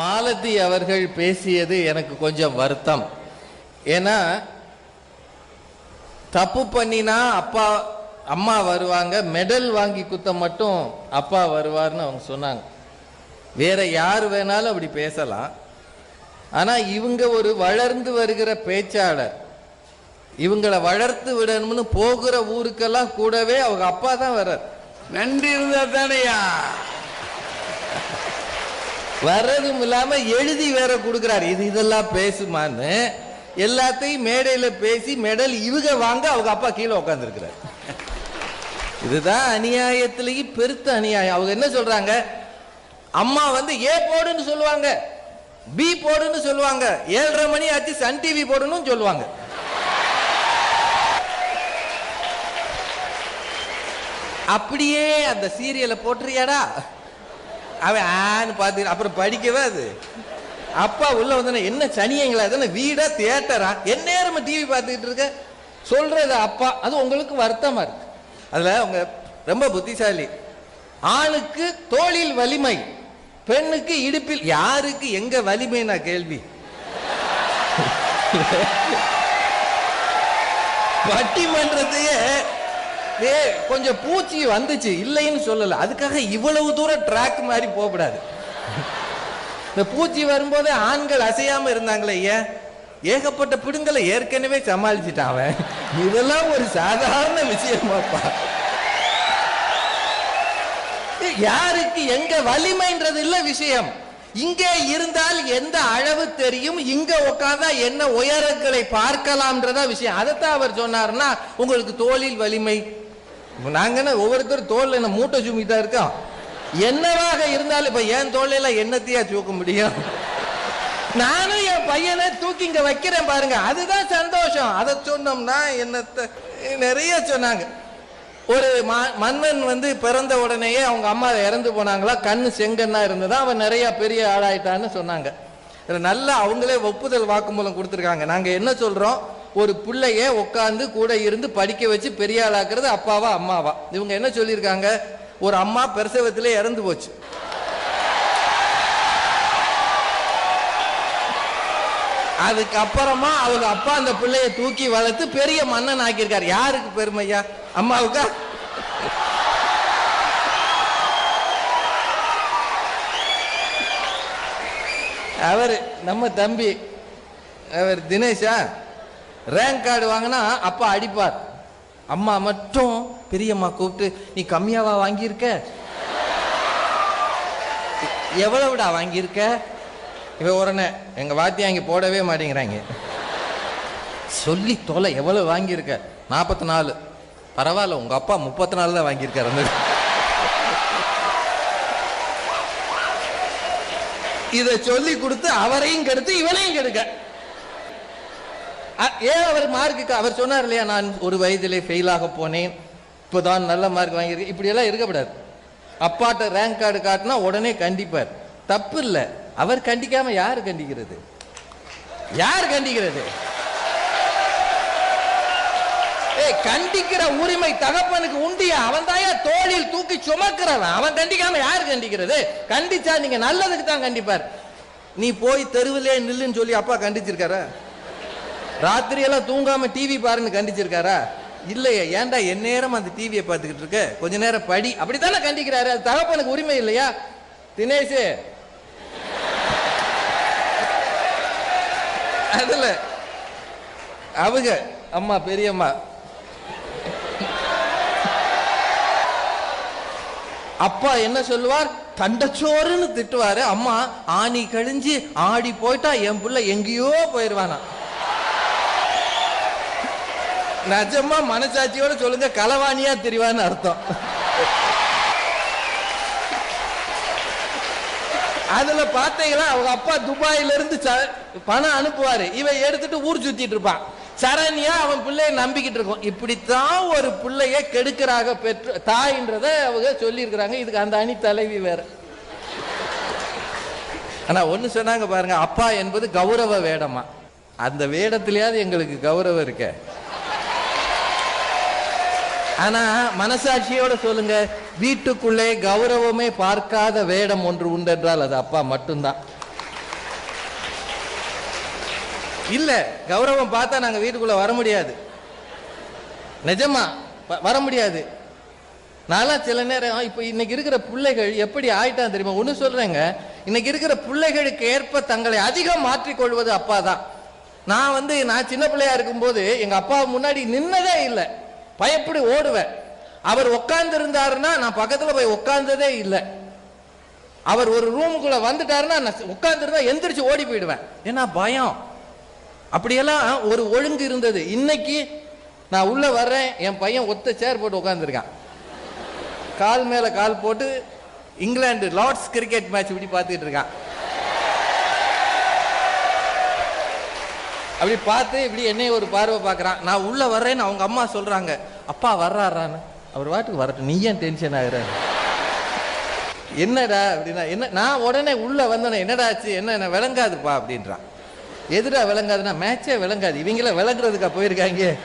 மாலதி அவர்கள் பேசியது எனக்கு கொஞ்சம் வருத்தம். ஏன்னா தப்பு பண்ணினா அப்பா அம்மா வருவாங்க மெடல் வாங்கி குத்த மட்டும் அப்பா வருவார்னு அவங்க சொன்னாங்க. வேற யார் வேணாலும் அப்படி பேசலாம். ஆனால் இவங்க ஒரு வளர்ந்து வருகிற பேச்சாளர். இவங்களை வளர்த்து விடணும்னு போகிற ஊருக்கெல்லாம் கூடவே அவங்க அப்பா தான் வர்றார். நன்றி இருந்தா தானையா? வர்றதும் இல்லாம எழுதி வேற கொடுக்கிறார். இது இதெல்லாம் பேசுமான்னு எல்லாத்தையும் மேடையில பேசி மெடல் இவங்க வாங்க அவங்க அப்பா கீழே உட்காந்துருக்கிறார் இதுதான் அநியாயத்திலேயே பெருத்த அநியாயம். அவங்க என்ன சொல்றாங்க? அம்மா வந்து ஏ போடுன்னு சொல்லுவாங்க. பி போடுன்னு சொல்லுவாங்க. ஏழரை மணி ஆச்சு சன் டிவி போடணும்னு சொல்லுவாங்க. அப்படியே அந்த சீரியலை போட்டுறியாடா அவன் ஆன்னு பார்த்து அப்புறம் படிக்கவே அது? அப்பா உள்ள வந்து என்ன சனியங்களா? தானே வீடா தியேட்டரா? என்ன நேரம் டிவி பார்த்துக்கிட்டு இருக்க? சொல்றது அப்பா அது உங்களுக்கு வருத்தமா இருக்கு. அதுல அவங்க ரொம்ப புத்திசாலி. ஆணுக்கு தோளில் வலிமை பெண்ணுக்கு இடுப்பில் யாருக்கு எங்க வலிமை நான் கேள்வி? பட்டிமன்றத்தையே ஏ கொஞ்சம் பூச்சி வந்துச்சு இல்லைன்னு சொல்லல. அதுக்காக இவ்வளவு தூரம் ட்ராக் மாதிரி போகக்கூடாது. இந்த பூச்சி வரும்போது ஆண்கள் அசையாம இருந்தாங்களே ஐயா. ஏகப்பட்ட பிடுங்களை ஏற்கனவே சமாளிச்சிட்டான் அவன். இதெல்லாம் ஒரு சாதாரண விஷயமாப்பா. யாருக்கு எங்க வலிமைன்றது இல்ல விஷயம். இங்கே இருந்தால் எந்த அளவு தெரியும் இங்க உட்கார்ந்தா என்ன உயரங்களை பார்க்கலாம்ன்றதா விஷயம். அதைத்தான் அவர் சொன்னாருன்னா உங்களுக்கு தோளில் வலிமை நாங்க என்ன ஒவ்வொருத்தரும் தோல் என்ன மூட்டை சுமிதா இருக்கோம் என்னவாக இருந்தாலும் இப்ப என் தோல்ல என்னத்தையா தூக்க முடியும்? நானும் என் பையனை தூக்கி இங்க வைக்கிறேன் பாருங்க. அதுதான் சந்தோஷம். அதை சொன்னோம்னா என்னத்த நிறைய சொன்னாங்க. ஒரு ம- மன்னன் வந்து பிறந்த உடனேயே அவங்க அம்மா இறந்து போனாங்களா? கண்ணு செங்கன்னா இருந்ததா? அவன் நிறைய பெரிய ஆளாயிட்டான்னு சொன்னாங்க. நல்லா அவங்களே ஒப்புதல் வாக்குமூலம் கொடுத்துருக்காங்க. நாங்க என்ன சொல்றோம்? ஒரு பிள்ளைய உட்காந்து கூட இருந்து படிக்க வச்சு பெரிய ஆளாக்குறது அப்பாவா அம்மாவா? இவங்க என்ன சொல்லியிருக்காங்க? ஒரு அம்மா பிரசவத்திலே இறந்து போச்சு. அதுக்கப்புறமா அவங்க அப்பா அந்த பிள்ளைய தூக்கி வளர்த்து பெரிய மன்னன் ஆக்கியிருக்காரு. யாருக்கு பெருமையா? அம்மாவுக்கா? அவர் நம்ம தம்பி அவர் தினேஷா? ரேங்க் கார்டு வாங்கினா அப்பா அடிப்பார். அம்மா மட்டும் பெரியம்மா கூப்பிட்டு நீ கம்மியாவா வாங்கியிருக்க? எவ்வளவுடா வாங்கியிருக்க? இவன் உடனே எங்க வாத்தியா இங்கே போடவே மாட்டேங்கிறாங்க. சொல்லி தொலை எவ்வளவு வாங்கியிருக்க? நாற்பத்தி நாலு பரவாயில்ல உங்க அப்பா முப்பத்தி நாலு தான் வாங்கியிருக்காரு. அந்த இதை சொல்லி கொடுத்து அவரையும் கெடுத்து இவனையும் கெடுக்க. ஏன் அவர் மார்க்குக்கு அவர் சொன்னார் இல்லையா நான் ஒரு வயதிலே ஃபெயிலாக போனேன் இப்போதான் நல்ல மார்க் வாங்கியிருக்கேன் இப்படியெல்லாம் இருக்கக்கூடாது. அப்பாட்ட ரேங்க் கார்டு காட்டினா உடனே கண்டிப்பார். தப்பு இல்லை. அவர் கண்டிக்காம யார் கண்டிக்கிறது? யார் கண்டிக்கிறது? ஏய் கண்டிக்கிற உரிமை தகப்பனுக்கு உண்டியா? அவன் தாயா தோளில் தூக்கி சுமக்கிறவன் அவன் கண்டிக்காம யார் கண்டிக்கிறது? கண்டிச்சா நீங்க நல்லதுக்கு தான் கண்டிப்பார். நீ போய் தெருவிலே நில்லுன்னு சொல்லி அப்பா கண்டிச்சிருக்காரா? ராத்திரியெல்லாம் தூங்காமல் தூங்காம டிவி பாருன்னு கண்டிச்சிருக்காரா? இல்லையா ஏன்டா என் நேரம் அந்த டிவியை பார்த்துக்கிட்டு இருக்க? கொஞ்ச நேரம் படி. அப்படித்தானே கண்டிக்கிறாரு? அது தகப்பனுக்கு உரிமை இல்லையா? தினேஷ். அதுல அவங்க அம்மா பெரியம்மா. அப்பா என்ன சொல்லுவார்? தண்டச்சோறுன்னு திட்டுவாரு. அம்மா ஆணி கழிஞ்சு ஆடி போயிட்டா என் பிள்ளை எங்கேயோ போயிடுவானா நிஜமா மனசாட்சியோட சொல்லுங்க களவாணியா தெரிவான்னு அர்த்தம். அதுல பாத்தீங்களா அவங்க அப்பா துபாயில இருந்து ச- பணம் அனுப்புவாரு. இவன் எடுத்துட்டு ஊர் சுத்திட்டு இருப்பான் சரண்யா அவன் பிள்ளைய நம்பிக்கிட்டு இருக்கும். இப்படித்தான் ஒரு பிள்ளைய கெடுக்கிறாங்க பெற்று தாயின்றத அவங்க சொல்லி இருக்கிறாங்க இதுக்கு அந்த அணி தலைவி வேற. ஆனா ஒண்ணு சொன்னாங்க பாருங்க அப்பா என்பது கௌரவ வேடமா. அந்த வேடத்திலேயாவது எங்களுக்கு கௌரவம் இருக்க. ஆனா மனசாட்சியோட சொல்லுங்க வீட்டுக்குள்ளே கௌரவமே பார்க்காத வேடம் ஒன்று உண்டென்றால் அது அப்பா மட்டும்தான். இல்ல கௌரவம் பார்த்தா நாங்க வீட்டுக்குள்ள வர முடியாது. நிஜமா வ- வர முடியாது. நான்லாம் சில நேரம் இப்போ இன்னைக்கு இருக்கிற பிள்ளைகள் எப்படி ஆயிட்டான் தெரியுமா? ஒன்று சொல்றேங்க. இன்னைக்கு இருக்கிற பிள்ளைகளுக்கு ஏற்ப தங்களை அதிகம் மாற்றிக்கொள்வது அப்பா தான் நான் வந்து நான் சின்ன பிள்ளையா இருக்கும்போது எங்க அப்பா முன்னாடி நின்னதே இல்லை. பயப்படி ஓடுவேன். அவர் உட்கார்ந்து இருந்தாருன்னா நான் பக்கத்தில் போய் உட்கார்ந்ததே இல்லை. அவர் ஒரு ரூமுக்குள்ள வந்துட்டாருன்னா நான் உட்கார்ந்துருந்தா எந்திரிச்சு ஓடி போயிடுவேன். ஏன்னா பயம். அப்படியெல்லாம் ஒரு ஒழுங்கு இருந்தது. இன்னைக்கு நான் உள்ளே வர்றேன் என் பையன் ஒத்த சேர் போட்டு உட்காந்துருக்கான் கால் மேலே கால் போட்டு இங்கிலாந்து லார்ட்ஸ் கிரிக்கெட் மேட்ச் இப்படி பார்த்துட்டு இருக்கான். அப்படி பார்த்து இப்படி என்னைய ஒரு பார்வை பார்க்குறான். நான் உள்ளே வர்றேன்னு அவங்க அம்மா சொல்கிறாங்க அப்பா வர்றாரான்னு. அவர் வாட்டுக்கு வரட்டும். நீ ஏன் டென்ஷன் ஆகுற? என்னடா அப்படின்னா என்ன நான் உடனே உள்ள வந்தேனே என்னடா ஆச்சு என்ன என்ன விளங்காதுப்பா அப்படின்றான். எதுடா விளங்காதுன்னா மேட்சே விளங்காது. இவங்கள விளங்குறதுக்கா போயிருக்காங்க?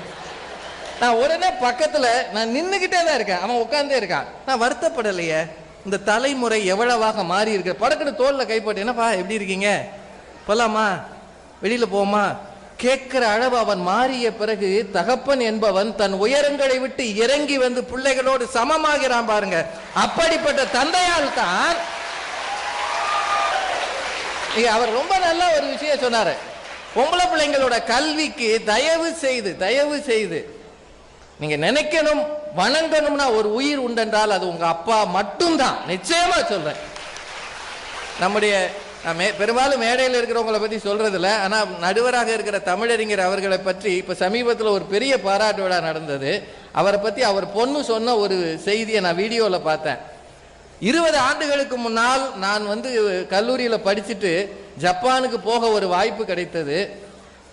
நான் உடனே பக்கத்தில் நான் நின்றுக்கிட்டே தான் இருக்கேன். அவன் உட்காந்தே இருக்கான். நான் வருத்தப்படலையே. இந்த தலைமுறை எவ்வளவாக மாறி இருக்கு. படக்குன்னு தோளில் கைப்பட்டு என்னப்பா எப்படி இருக்கீங்க? போகலாமா வெளியில் போமா கேட்கிற அளவு அவன் மாறிய பிறகு தகப்பன் என்பவன் தன் உயரங்களை விட்டு இறங்கி வந்து பிள்ளைகளோடு சமமாகிறான் பாருங்க. அப்படிப்பட்ட தந்தையால் தான் அவர் ரொம்ப நல்ல ஒரு விஷயம் சொன்னாரு. பொம்பளை பிள்ளைங்களோட கல்விக்கு தயவு செய்து தயவு செய்து. நீங்க நினைக்கணும் வணங்கணும்னா ஒரு உயிர் உண்டென்றால் அது உங்க அப்பா மட்டும்தான். நிச்சயமா சொல்றேன். நம்முடைய மே- பெரும்பாலும் மேடையில் இருக்கிறவங்களை பற்றி சொல்றது ஆனால் நடுவராக இருக்கிற தமிழறிஞர் அவர்களை பற்றி இப்போ சமீபத்தில் ஒரு பெரிய பாராட்டு விழா நடந்தது. அவரை பற்றி அவர் பொண்ணு சொன்ன ஒரு செய்தியை நான் வீடியோவில் பார்த்தேன். இருபது ஆண்டுகளுக்கு முன்னால் நான் வந்து கல்லூரியில் படிச்சுட்டு ஜப்பானுக்கு போக ஒரு வாய்ப்பு கிடைத்தது.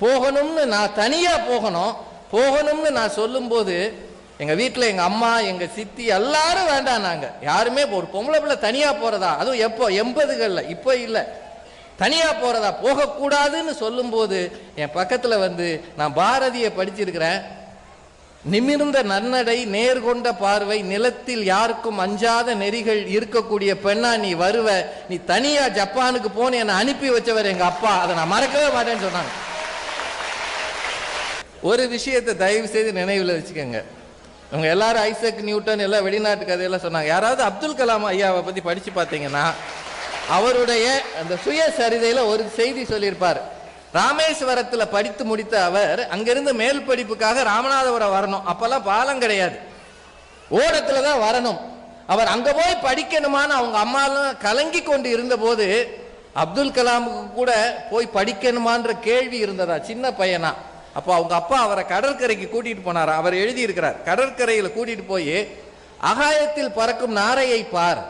போகணும்னு நான் தனியாக போகணும். போகணும்னு நான் சொல்லும்போது எங்கள் வீட்டில் எங்கள் அம்மா எங்கள் சித்தி எல்லாரும் வேண்டாம் நாங்கள் யாருமே ஒரு பொம்பளை பிள்ளை தனியாக போகிறதா அதுவும் எப்போ? எண்பதுகளில். இப்போ இல்லை. தனியாக போகிறதா போகக்கூடாதுன்னு சொல்லும்போது என் பக்கத்தில் வந்து நான் பாரதியை படிச்சிருக்கிறேன். நிமிர்ந்த நன்னடை நேர்கொண்ட பார்வை நிலத்தில் யாருக்கும் அஞ்சாத நெறிகள் இருக்கக்கூடிய பெண்ணா நீ வருவ. நீ தனியா ஜப்பானுக்கு போன்னு என்னை அனுப்பி வச்சவர் எங்க அப்பா. அதை நான் மறக்கவே மாட்டேன்னு சொன்னாங்க. ஒரு விஷயத்தை தயவு செய்து நினைவில் வச்சுக்கோங்க. அவங்க எல்லாரும் ஐசக் நியூட்டன் எல்லாம் வெளிநாட்டு கதையெல்லாம் சொன்னாங்க. யாராவது அப்துல் கலாம் ஐயாவை பத்தி படிச்சு பார்த்தீங்கன்னா அவருடைய அந்த சுய சரிதையில் ஒரு செய்தி சொல்லியிருப்பார். ராமேஸ்வரத்தில் படித்து முடித்த அவர் அங்கிருந்து மேல் படிப்புக்காக ராமநாதபுரம் வரணும். அப்பெல்லாம் பாலம் கிடையாது. ஓடத்துல தான் வரணும். அவர் அங்க போய் படிக்கணுமான்னு அவங்க அம்மாலாம் கலங்கி கொண்டு இருந்தபோது அப்துல் கலாமுக்கு கூட போய் படிக்கணுமான்ற கேள்வி இருந்ததா? சின்ன பையனா? அப்போ அவங்க அப்பா அவரை கடற்கரைக்கு கூட்டிட்டு போனார். அவர் எழுதி இருக்கிறார் கடற்கரையில கூட்டிட்டு போய் அகாயத்தில் பறக்கும் நாரையை பார்.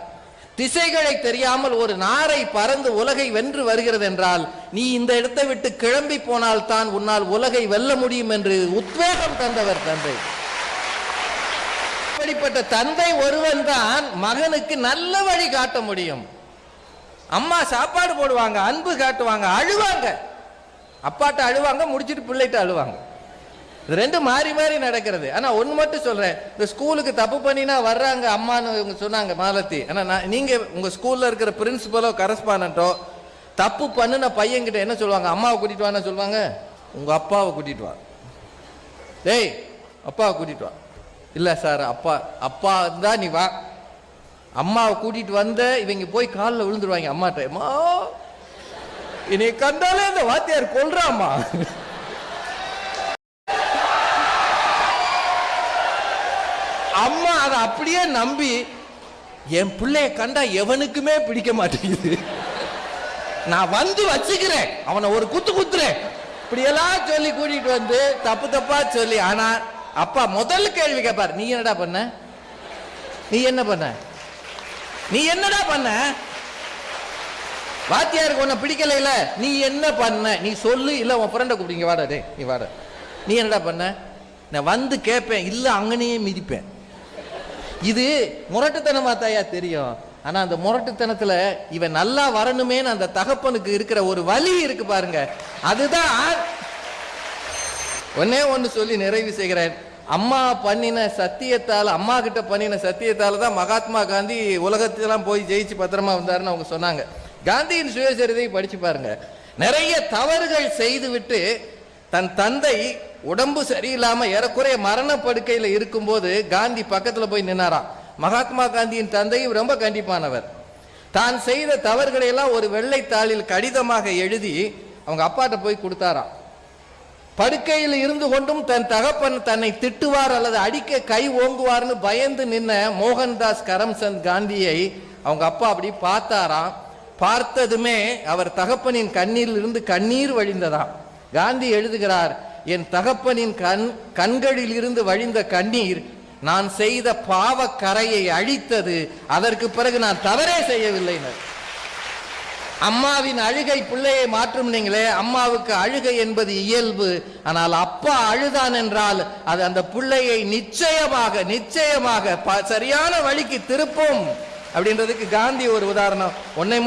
திசைகளை தெரியாமல் ஒரு நாரை பறந்து உலகை வென்று வருகிறது என்றால் நீ இந்த இடத்தை விட்டு கிளம்பி போனால் தான் உன்னால் உலகை வெல்ல முடியும் என்று உத்வேகம் தந்தவர் தந்தை. அப்படிப்பட்ட தந்தை ஒருவன் தான் மகனுக்கு நல்ல வழி காட்ட முடியும். அம்மா சாப்பாடு போடுவாங்க அன்பு காட்டுவாங்க அழுவாங்க. அப்பாட்ட அழுவாங்க முடிச்சிட்டு பிள்ளைகிட்ட அழுவாங்க. இது ரெண்டும் மாறி மாறி நடக்கிறது. ஆனால் ஒன்று மட்டும் சொல்கிறேன் இந்த ஸ்கூலுக்கு தப்பு பண்ணினா வர்றாங்க அம்மான்னு இவங்க சொன்னாங்க மாலத்தி. ஆனால் நான் நீங்கள் உங்கள் ஸ்கூலில் இருக்கிற பிரின்சிபலோ கரஸ்பாண்டோ தப்பு பண்ணுன பையன்கிட்ட என்ன சொல்லுவாங்க? அம்மாவை கூட்டிட்டு வான்னு சொல்லுவாங்க? உங்கள் அப்பாவை கூட்டிட்டு வா. டேய் அப்பாவை கூட்டிட்டு வா. இல்லை சார் அப்பா அப்பா இருந்தால் நீ வா. அம்மாவை கூட்டிட்டு வந்த இவங்க போய் காலில் விழுந்துருவாங்க அம்மாட்ட. அம்மா என்னை கண்டாலே அந்த வாத்தியார் கொல்றாம்மா. அம்மா அதை அப்படியே நம்பி என் பிள்ளைய கண்டா எவனுக்குமே பிடிக்க மாட்டேங்குது. நான் வந்து வச்சுக்கிறேன். அவனை ஒரு குத்து குத்துறேன். இப்படியெல்லாம் சொல்லி கூட்டிட்டு வந்து தப்பு தப்பா சொல்லி ஆனா அப்பா முதல் கேள்வி கேட்பார் நீ என்னடா பண்ண? நீ என்ன பண்ண? நீ என்னடா பண்ண? வாத்தியாருக்கு உன்னை பிடிக்கல இல்ல நீ என்ன பண்ண? நீ சொல்லு இல்ல உன் ஃப்ரெண்டை கூப்பிடுங்க வாடா நீ வாடா. நீ என்னடா பண்ண? நான் வந்து கேட்பேன் இல்ல அங்கனையே மிதிப்பேன். இது முரட்டுத்தனமா தாயா தெரியும். ஆனா அந்த முரட்டுத்தனத்துல இவன் நல்லா வரணுமேன்னு அந்த தகப்பனுக்கு இருக்கிற ஒரு வலி இருக்கு பாருங்க. அதுதான் ஒன்னே ஒன்னு சொல்லி நிறைவு செய்கிறேன். அம்மா பண்ணின சத்தியத்தால் அம்மா கிட்ட பண்ணின சத்தியத்தால் தான் மகாத்மா காந்தி உலகத்திலாம் போய் ஜெயிச்சு பத்திரமா வந்தாருன்னு அவங்க சொன்னாங்க. காந்தியின் சுயசரிதை படிச்சு பாருங்க. நிறைய தவறுகள் செய்துவிட்டு தன் தந்தை உடம்பு சரியில்லாம ஏறக்குறைய மரண படுக்கையில் இருக்கும்போது காந்தி பக்கத்துல போய் நின்னாராம். மகாத்மா காந்தியின் தந்தையும் ரொம்ப கண்டிப்பானவர். தான் செய்த தவறுகளை எல்லாம் ஒரு வெள்ளைத்தாளில் கடிதமாக எழுதி அவங்க அப்பாட்ட போய் கொடுத்தாராம். படுக்கையில் இருந்து கொண்டும் தன் தகப்பன் தன்னை திட்டுவார் அல்லது அடிக்க கை ஓங்குவார்னு பயந்து நின்ன மோகன்தாஸ் கரம்சந்த் காந்தியை அவங்க அப்பா அப்படி பார்த்தாராம். பார்த்ததுமே அவர் தகப்பனின் கண்ணில் இருந்து கண்ணீர் வழிந்ததாம். காந்தி எழுதுகிறார் என் தகப்பனின் கண் கண்களில் இருந்து வழிந்த கண்ணீர் நான் செய்த பாவ கரையை அழித்தது அதற்கு பிறகு நான் தவறே செய்யவில்லை அம்மாவின் அழுகை பிள்ளையை மாற்றும் நீங்களே அம்மாவுக்கு அழுகை என்பது இயல்பு ஆனால் அப்பா அழுதான் என்றால் அது அந்த பிள்ளையை நிச்சயமாக நிச்சயமாக சரியான வழிக்கு திருப்பும் அப்படின்றதுக்கு காந்தி ஒரு உதாரணம். உன்னை